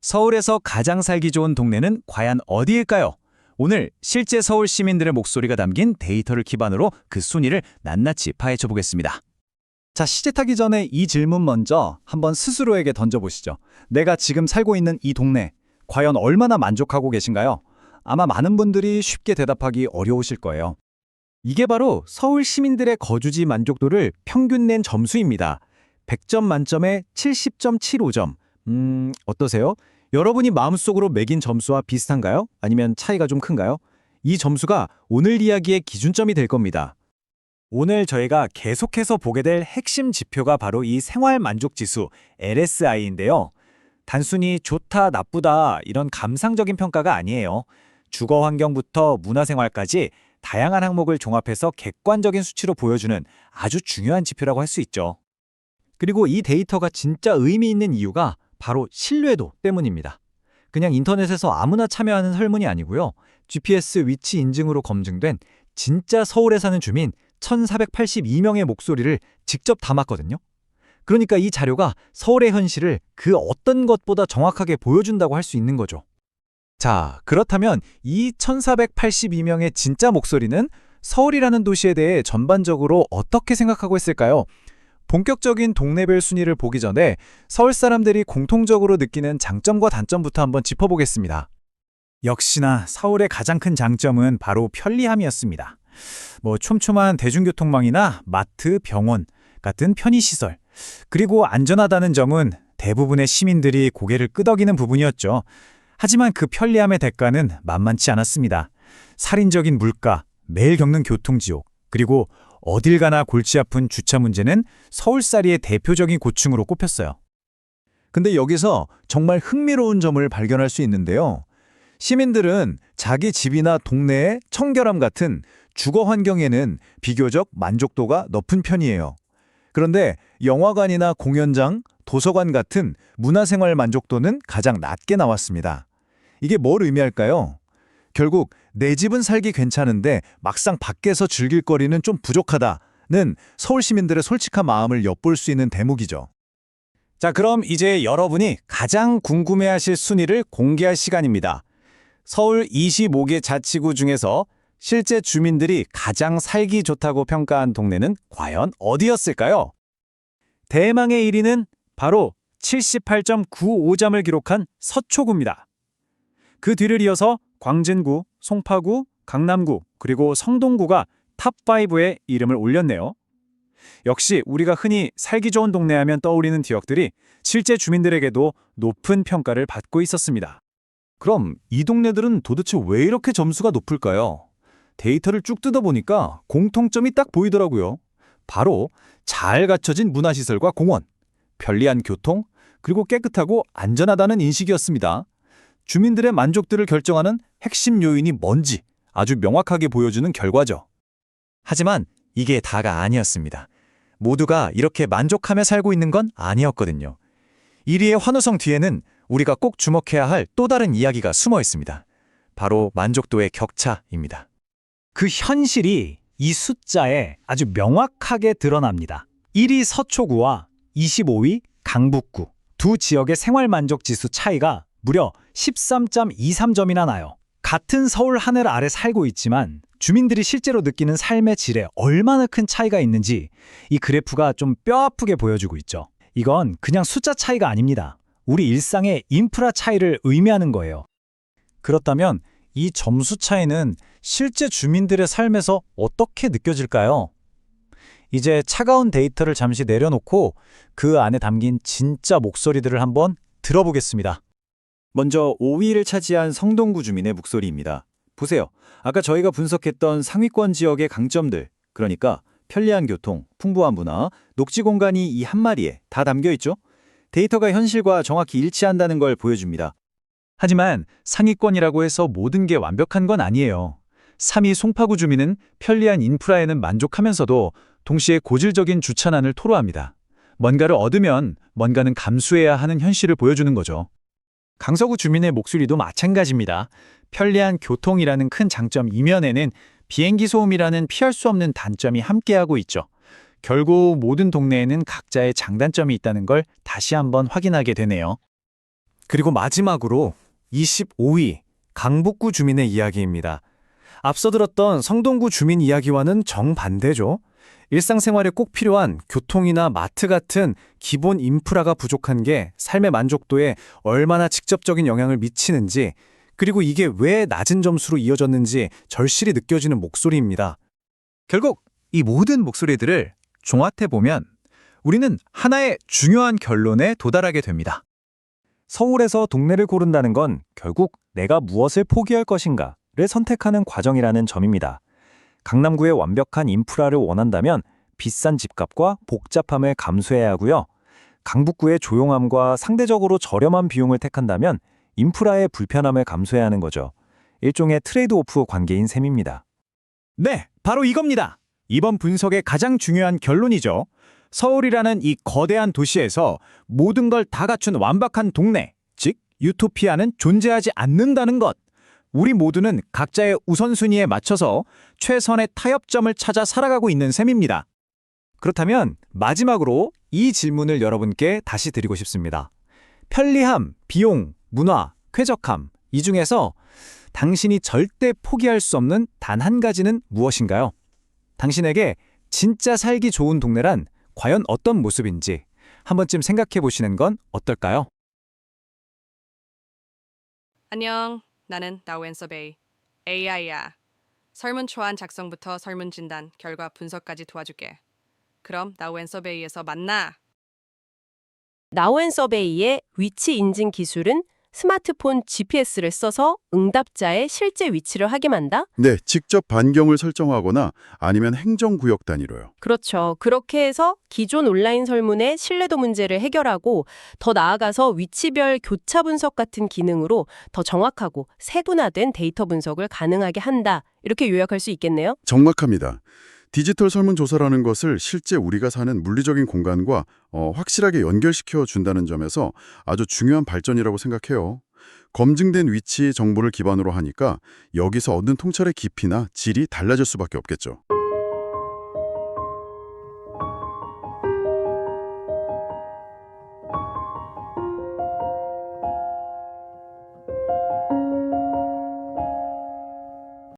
서울에서 가장 살기 좋은 동네는 과연 어디일까요? 오늘 실제 서울 시민들의 목소리가 담긴 데이터를 기반으로 그 순위를 낱낱이 파헤쳐 보겠습니다. 자, 시작하기 전에 이 질문 먼저 한번 스스로에게 던져보시죠. 내가 지금 살고 있는 이 동네, 과연 얼마나 만족하고 계신가요? 아마 많은 분들이 쉽게 대답하기 어려우실 거예요. 이게 바로 서울 시민들의 거주지 만족도를 평균 낸 점수입니다. 100점 만점에 70.75점. 음, 어떠세요? 여러분이 마음속으로 매긴 점수와 비슷한가요? 아니면 차이가 좀 큰가요? 이 점수가 오늘 이야기의 기준점이 될 겁니다. 오늘 저희가 계속해서 보게 될 핵심 지표가 바로 이 생활 만족 지수 LSI인데요. 단순히 좋다, 나쁘다 이런 감상적인 평가가 아니에요. 주거 환경부터 문화 생활까지 다양한 항목을 종합해서 객관적인 수치로 보여주는 아주 중요한 지표라고 할 수 있죠. 그리고 이 데이터가 진짜 의미 있는 이유가 바로 신뢰도 때문입니다. 그냥 인터넷에서 아무나 참여하는 설문이 아니고요. GPS 위치 인증으로 검증된 진짜 서울에 사는 주민 1482명의 목소리를 직접 담았거든요. 그러니까 이 자료가 서울의 현실을 그 어떤 것보다 정확하게 보여준다고 할 수 있는 거죠. 자, 그렇다면 이 1482명의 진짜 목소리는 서울이라는 도시에 대해 전반적으로 어떻게 생각하고 있을까요? 본격적인 동네별 순위를 보기 전에 서울 사람들이 공통적으로 느끼는 장점과 단점부터 한번 짚어보겠습니다. 역시나 서울의 가장 큰 장점은 바로 편리함이었습니다. 뭐 촘촘한 대중교통망이나 마트, 병원 같은 편의시설, 그리고 안전하다는 점은 대부분의 시민들이 고개를 끄덕이는 부분이었죠. 하지만 그 편리함의 대가는 만만치 않았습니다. 살인적인 물가, 매일 겪는 교통지옥, 그리고 어딜 가나 골치 아픈 주차 문제는 서울살이의 대표적인 고충으로 꼽혔어요. 근데 여기서 정말 흥미로운 점을 발견할 수 있는데요. 시민들은 자기 집이나 동네의 청결함 같은 주거 환경에는 비교적 만족도가 높은 편이에요. 그런데 영화관이나 공연장, 도서관 같은 문화생활 만족도는 가장 낮게 나왔습니다. 이게 뭘 의미할까요? 결국 내 집은 살기 괜찮은데 막상 밖에서 즐길 거리는 좀 부족하다는 서울 시민들의 솔직한 마음을 엿볼 수 있는 대목이죠. 자, 그럼 이제 여러분이 가장 궁금해하실 순위를 공개할 시간입니다. 서울 25개 자치구 중에서 실제 주민들이 가장 살기 좋다고 평가한 동네는 과연 어디였을까요? 대망의 1위는 바로 78.95점을 기록한 서초구입니다. 그 뒤를 이어서 광진구, 송파구, 강남구, 그리고 성동구가 탑5에 이름을 올렸네요. 역시 우리가 흔히 살기 좋은 동네 하면 떠오르는 지역들이 실제 주민들에게도 높은 평가를 받고 있었습니다. 그럼 이 동네들은 도대체 왜 이렇게 점수가 높을까요? 데이터를 쭉 뜯어보니까 공통점이 딱 보이더라고요. 바로 잘 갖춰진 문화시설과 공원, 편리한 교통, 그리고 깨끗하고 안전하다는 인식이었습니다. 주민들의 만족도를 결정하는 핵심 요인이 뭔지 아주 명확하게 보여주는 결과죠. 하지만 이게 다가 아니었습니다. 모두가 이렇게 만족하며 살고 있는 건 아니었거든요. 1위의 환호성 뒤에는 우리가 꼭 주목해야 할 또 다른 이야기가 숨어 있습니다. 바로 만족도의 격차입니다. 그 현실이 이 숫자에 아주 명확하게 드러납니다. 1위 서초구와 25위 강북구 두 지역의 생활 만족 지수 차이가 무려 13.23점이나 나요. 같은 서울 하늘 아래 살고 있지만 주민들이 실제로 느끼는 삶의 질에 얼마나 큰 차이가 있는지 이 그래프가 좀 뼈아프게 보여주고 있죠. 이건 그냥 숫자 차이가 아닙니다. 우리 일상의 인프라 차이를 의미하는 거예요. 그렇다면 이 점수 차이는 실제 주민들의 삶에서 어떻게 느껴질까요? 이제 차가운 데이터를 잠시 내려놓고 그 안에 담긴 진짜 목소리들을 한번 들어보겠습니다. 먼저 5위를 차지한 성동구 주민의 목소리입니다. 보세요. 아까 저희가 분석했던 상위권 지역의 강점들, 그러니까 편리한 교통, 풍부한 문화, 녹지 공간이 이 한 마리에 다 담겨 있죠? 데이터가 현실과 정확히 일치한다는 걸 보여줍니다. 하지만 상위권이라고 해서 모든 게 완벽한 건 아니에요. 3위 송파구 주민은 편리한 인프라에는 만족하면서도 동시에 고질적인 주차난을 토로합니다. 뭔가를 얻으면 뭔가는 감수해야 하는 현실을 보여주는 거죠. 강서구 주민의 목소리도 마찬가지입니다. 편리한 교통이라는 큰 장점 이면에는 비행기 소음이라는 피할 수 없는 단점이 함께하고 있죠. 결국 모든 동네에는 각자의 장단점이 있다는 걸 다시 한번 확인하게 되네요. 그리고 마지막으로 25위 강북구 주민의 이야기입니다. 앞서 들었던 성동구 주민 이야기와는 정반대죠. 일상생활에 꼭 필요한 교통이나 마트 같은 기본 인프라가 부족한 게 삶의 만족도에 얼마나 직접적인 영향을 미치는지 그리고 이게 왜 낮은 점수로 이어졌는지 절실히 느껴지는 목소리입니다. 결국 이 모든 목소리들을 종합해보면 우리는 하나의 중요한 결론에 도달하게 됩니다. 서울에서 동네를 고른다는 건 결국 내가 무엇을 포기할 것인가를 선택하는 과정이라는 점입니다. 강남구의 완벽한 인프라를 원한다면 비싼 집값과 복잡함을 감수해야 하고요. 강북구의 조용함과 상대적으로 저렴한 비용을 택한다면 인프라의 불편함을 감수해야 하는 거죠. 일종의 트레이드 오프 관계인 셈입니다. 네, 바로 이겁니다. 이번 분석의 가장 중요한 결론이죠. 서울이라는 이 거대한 도시에서 모든 걸 다 갖춘 완벽한 동네, 즉 유토피아는 존재하지 않는다는 것. 우리 모두는 각자의 우선순위에 맞춰서 최선의 타협점을 찾아 살아가고 있는 셈입니다. 그렇다면 마지막으로 이 질문을 여러분께 다시 드리고 싶습니다. 편리함, 비용, 문화, 쾌적함 이 중에서 당신이 절대 포기할 수 없는 단 한 가지는 무엇인가요? 당신에게 진짜 살기 좋은 동네란 과연 어떤 모습인지 한 번쯤 생각해 보시는 건 어떨까요? 안녕. 나는 나우앤서베이 AI야. 설문 초안 작성부터 설문 진단, 결과 분석까지 도와줄게. 그럼 나우앤서베이에서 만나. 나우앤 서베이의 위치 인증 기술은 스마트폰 GPS를 써서 응답자의 실제 위치를 확인한다? 네, 직접 반경을 설정하거나 아니면 행정구역 단위로요. 그렇죠. 그렇게 해서 기존 온라인 설문의 신뢰도 문제를 해결하고 더 나아가서 위치별 교차 분석 같은 기능으로 더 정확하고 세분화된 데이터 분석을 가능하게 한다. 이렇게 요약할 수 있겠네요. 정확합니다. 디지털 설문조사라는 것을 실제 우리가 사는 물리적인 공간과 어, 확실하게 연결시켜 준다는 점에서 아주 중요한 발전이라고 생각해요. 검증된 위치 정보를 기반으로 하니까 여기서 얻는 통찰의 깊이나 질이 달라질 수밖에 없겠죠.